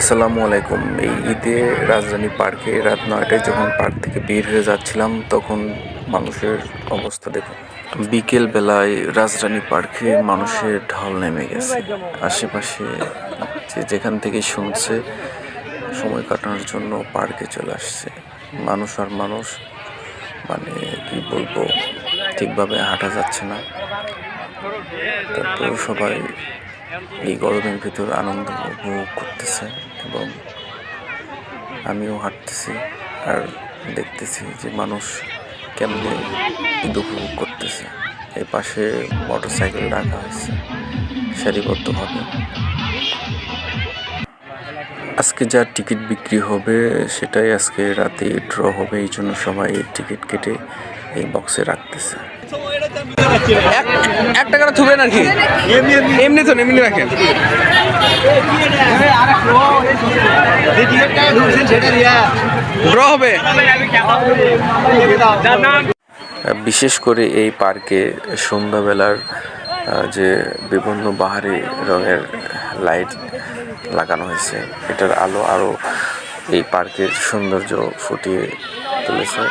আসসালামু আলাইকুম। এই ঈদে রাজধানী পার্কে রাত নয়টায় যখন পার্ক থেকে বের হয়ে যাচ্ছিলাম, তখন মানুষের অবস্থা দেখুন। বিকেল বেলায় রাজধানী পার্কে মানুষের ঢল নেমে গেছে। আশেপাশে যে যেখান থেকে শুনছে, সময় কাটানোর জন্য পার্কে চলে আসছে। মানুষ আর মানুষ মানে কি বলব, ঠিকভাবে হাঁটা যাচ্ছে না। তারপর সবাই এই গরমের ভিতর আনন্দ উপভোগ করতেছে এবং আমিও হাঁটতেছি আর দেখতেছি যে মানুষ কেমনে ঈদ উপভোগ করতেছে। এই পাশে মোটর সাইকেল রাখা হয়েছে সারিবদ্ধভাবে। আজকে যা টিকিট বিক্রি হবে সেটাই আজকে রাতে ড্র হবে, এই জন্য সবাই টিকিট কেটে এই বক্সে রাখতেছে। এক এক টাকাটা থুবেন আর কি এমনি। তো এমনি রাখেন। ড্র হবে। বিশেষ করে এই পার্কে সন্ধ্যাবেলার যে বিভিন্ন বাহারি রঙের লাইট লাগানো হয়েছে এটার আলো আরও এই পার্কের সৌন্দর্য ফুটিয়ে তুলেছে।